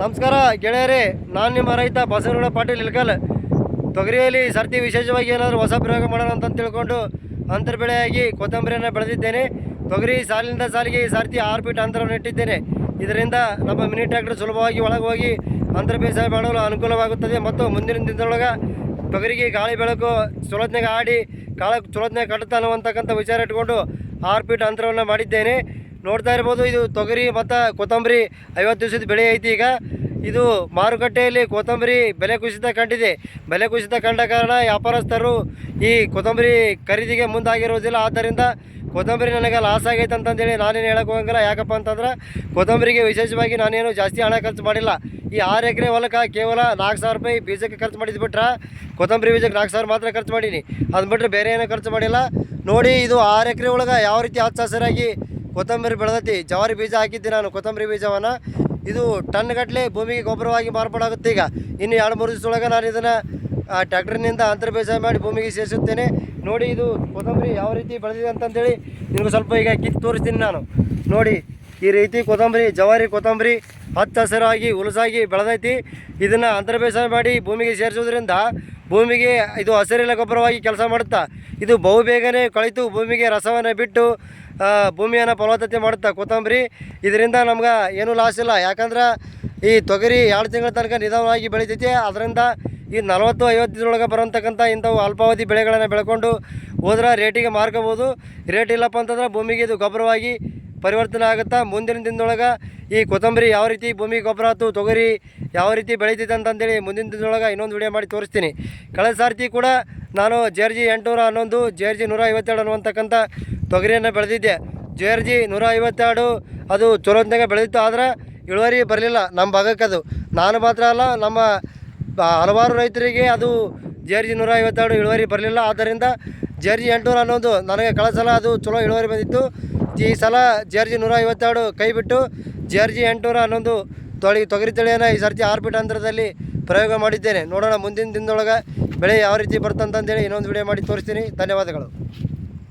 ನಮಸ್ಕಾರ ಗೆಳೆಯರೇ, ನಾನು ನಿಮ್ಮ ರೈತ ಬಸವನಗೌಡ ಪಾಟೀಲ್ ಇಲ್ಕಲ್ ತೊಗರಿಯಲ್ಲಿ ಸರ್ತಿ ವಿಶೇಷವಾಗಿ ಏನಾದರೂ ಹೊಸ ಪ್ರಯೋಗ ಮಾಡೋಣ ಅಂತ ತಿಳ್ಕೊಂಡು ಅಂತರ ಬೆಳೆಯಾಗಿ ಕೊತ್ತಂಬರಿಯನ್ನು ಬೆಳೆದಿದ್ದೇನೆ. ತೊಗರಿ ಸಾಲಿನಿಂದ ಸಾಲಿಗೆ ಈ ಸರ್ತಿ ಆರು ಫೀಟ್ ಅಂತರವನ್ನು ಇಟ್ಟಿದ್ದೇನೆ. ಇದರಿಂದ ನಮ್ಮ ಮಿನಿ ಟ್ರ್ಯಾಕ್ಟರ್ ಸುಲಭವಾಗಿ ಒಳಗೆ ಹೋಗಿ ಅಂತರ ಬೇಸಾಯ ಮಾಡಲು ಅನುಕೂಲವಾಗುತ್ತದೆ ಮತ್ತು ಮುಂದಿನ ದಿನದೊಳಗೆ ತೊಗರಿಗೆ ಗಾಳಿ ಬೆಳಕು ಚೊಲೋತ್ನಾಗ ಆಡಿ ಕಾಳ ಚೊಲೋತ್ನಾಗ ಕಟ್ಟುತ್ತಾ ಅನ್ನುವಂತಕ್ಕಂಥ ವಿಚಾರ ಇಟ್ಕೊಂಡು ಆರು ಫೀಟ್ ಅಂತರವನ್ನು ಮಾಡಿದ್ದೇನೆ. ನೋಡ್ತಾ ಇರ್ಬೋದು, ಇದು ತೊಗರಿ ಮತ್ತು ಕೊತ್ತಂಬರಿ ಐವತ್ತು ದಿವಸದ ಬೆಳೆ ಐತಿ ಈಗ. ಇದು ಮಾರುಕಟ್ಟೆಯಲ್ಲಿ ಕೊತ್ತಂಬರಿ ಬೆಲೆ ಕುಸಿತ ಕಂಡಿದೆ. ಬೆಲೆ ಕುಸಿತ ಕಂಡ ಕಾರಣ ವ್ಯಾಪಾರಸ್ಥರು ಈ ಕೊತ್ತಂಬರಿ ಖರೀದಿಗೆ ಮುಂದಾಗಿರೋದಿಲ್ಲ ಆದ್ದರಿಂದ ಕೊತ್ತಂಬರಿ ನನಗೆ ಲಾಸ್ ಆಗೈತೆ ಅಂತಂದೇಳಿ ನಾನೇನು ಹೇಳಕ್ಕೆ ಹೋಗಂಗಿಲ್ಲ ಯಾಕಪ್ಪ ಅಂತಂದ್ರೆ ಕೊತ್ತಂಬರಿಗೆ ವಿಶೇಷವಾಗಿ ನಾನೇನು ಜಾಸ್ತಿ ಹಣ ಖರ್ಚು ಮಾಡಿಲ್ಲ. ಈ ಆರು ಎಕರೆ ಹೊಲಕ್ಕೆ ಕೇವಲ ನಾಲ್ಕು ಸಾವಿರ ರೂಪಾಯಿ ಬೀಜಕ್ಕೆ ಖರ್ಚು ಮಾಡಿದ್ದು ಬಿಟ್ರೆ ಕೊತ್ತಂಬರಿ ಬೀಜಕ್ಕೆ ನಾಲ್ಕು ಸಾವಿರ ಮಾತ್ರ ಖರ್ಚು ಮಾಡೀನಿ. ಅದು ಬಿಟ್ಟರೆ ಬೇರೆ ಏನೂ ಖರ್ಚು ಮಾಡಿಲ್ಲ. ನೋಡಿ ಇದು ಆರು ಎಕರೆ ಒಳಗೆ ಯಾವ ರೀತಿ ಹಚ್ಚ ಹಸಿರಾಗಿ ಕೊತ್ತಂಬರಿ ಬೆಳೆದೈತಿ. ಜವಾರಿ ಬೀಜ ಹಾಕಿದ್ದೆ ನಾನು, ಕೊತ್ತಂಬರಿ ಬೀಜವನ್ನು. ಇದು ಟನ್ ಗಟ್ಟಲೆ ಭೂಮಿಗೆ ಗೊಬ್ಬರವಾಗಿ ಮಾರ್ಪಾಡಾಗುತ್ತೆ ಈಗ. ಇನ್ನು ಎರಡು ಮೂರು ದಿವಸದೊಳಗೆ ನಾನು ಇದನ್ನು ಟ್ಯಾಕ್ಟ್ರಿನಿಂದ ಅಂತರ ಬೇಸಾಯ ಮಾಡಿ ಭೂಮಿಗೆ ಸೇರಿಸುತ್ತೇನೆ. ನೋಡಿ ಇದು ಕೊತ್ತಂಬರಿ ಯಾವ ರೀತಿ ಬೆಳೆದಿದೆ ಅಂತಂದೇಳಿ ನಿಮಗೆ ಸ್ವಲ್ಪ ಈಗ ಕಿತ್ತು ತೋರಿಸ್ತೀನಿ ನಾನು. ನೋಡಿ, ಈ ರೀತಿ ಕೊತ್ತಂಬರಿ, ಜವಾರಿ ಕೊತ್ತಂಬರಿ ಹಚ್ಚ ಹಸಿರಾಗಿ, ಹುಲಸಾಗಿ ಬೆಳೆದೈತಿ. ಇದನ್ನು ಅಂತರ ಬೇಸಾಯ ಮಾಡಿ ಭೂಮಿಗೆ ಸೇರಿಸೋದ್ರಿಂದ ಭೂಮಿಗೆ ಇದು ಹಸಿರಿಲ್ಲ ಗೊಬ್ಬರವಾಗಿ ಕೆಲಸ ಮಾಡುತ್ತಾ? ಇದು ಬಹು ಬೇಗನೆ ಕಳಿತು ಭೂಮಿಗೆ ರಸವನ್ನು ಬಿಟ್ಟು ಭೂಮಿಯನ್ನು ಫಲವತ್ತತೆ ಮಾಡುತ್ತಾ ಕೊತ್ತಂಬರಿ? ಇದರಿಂದ ನಮ್ಗೆ ಏನೂ ಲಾಸ್ ಇಲ್ಲ. ಯಾಕಂದ್ರೆ ಈ ತೊಗರಿ ಎರಡು ತಿಂಗಳ ತನಕ ನಿಧಾನವಾಗಿ ಬೆಳಿತೈತಿ. ಅದರಿಂದ ಈ ನಲವತ್ತು ಐವತ್ತು ದಿನದೊಳಗೆ ಬರೋಂತಕ್ಕಂಥ ಇಂಥವು ಅಲ್ಪಾವಧಿ ಬೆಳೆಗಳನ್ನು ಬೆಳ್ಕೊಂಡು ಹೋದ್ರೆ ರೇಟಿಗೆ ಮಾರ್ಕೋಬೋದು ರೇಟ್ ಇಲ್ಲಪ್ಪ ಅಂತಂದ್ರೆ ಭೂಮಿಗೆ ಇದು ಗೊಬ್ಬರವಾಗಿ ಪರಿವರ್ತನೆ ಆಗುತ್ತಾ? ಮುಂದಿನ ದಿನದೊಳಗೆ ಈ ಕೊತ್ತಂಬರಿ ಯಾವ ರೀತಿ ಭೂಮಿ ಗೊಬ್ಬರ ಆಯ್ತು ತೊಗರಿ ಯಾವ ರೀತಿ ಬೆಳೀತೈತೆ ಅಂತಂದೇಳಿ ಮುಂದಿನ ದಿನದೊಳಗೆ ಇನ್ನೊಂದು ವಿಡಿಯೋ ಮಾಡಿ ತೋರಿಸ್ತೀನಿ. ಕಳೆದ ಸಾರ್ತಿ ಕೂಡ ನಾನು ಜಿ ಎಂಟುನೂರ ಹನ್ನೊಂದು ಜಿ ನೂರ ಐವತ್ತೆರಡು ಅನ್ನುವಂಥಕ್ಕಂಥ ತೊಗರಿಯನ್ನು ಬೆಳೆದಿದ್ದೆ. ಜಿ ನೂರ ಐವತ್ತೆರಡು ಅದು ಚಲೋತ್ನಾಗ ಬೆಳೆದಿತ್ತು, ಆದ್ರೆ ಇಳುವರಿ ಬರಲಿಲ್ಲ ನಮ್ಮ ಭಾಗಕ್ಕೆ ಅದು. ನಾನು ಮಾತ್ರ ಅಲ್ಲ, ನಮ್ಮ ಹಲವಾರು ರೈತರಿಗೆ ಅದು ಜಿ ನೂರ ಐವತ್ತೆರಡು ಇಳುವರಿ ಬರಲಿಲ್ಲ. ಆದ್ದರಿಂದ ಜಿ ಎಂಟುನೂರ ಹನ್ನೊಂದು ನನಗೆ ಕಳೆದ ಸಲ ಅದು ಚಲೋ ಇಳುವರಿ ಬಂದಿತ್ತು. ಈ ಸಲ ಜಿ ನೂರ ಐವತ್ತೆರಡು ಕೈ ಬಿಟ್ಟು ಜಿ ಎಂಟುನೂರ ಹನ್ನೊಂದು ತೊಳಿ ತೊಗರಿ ತಳಿಯನ್ನು ಈ ಸರ್ತಿ ಆರ್ಬಿಟ್ ಅಂತರದಲ್ಲಿ ಪ್ರಯೋಗ ಮಾಡಿದ್ದೇನೆ. ನೋಡೋಣ ಮುಂದಿನ ದಿನದೊಳಗೆ ಬೆಳೆ ಯಾವ ರೀತಿ ಬರ್ತಂತಂದೇಳಿ ಇನ್ನೊಂದು ವಿಡಿಯೋ ಮಾಡಿ ತೋರಿಸ್ತೀನಿ. ಧನ್ಯವಾದಗಳು.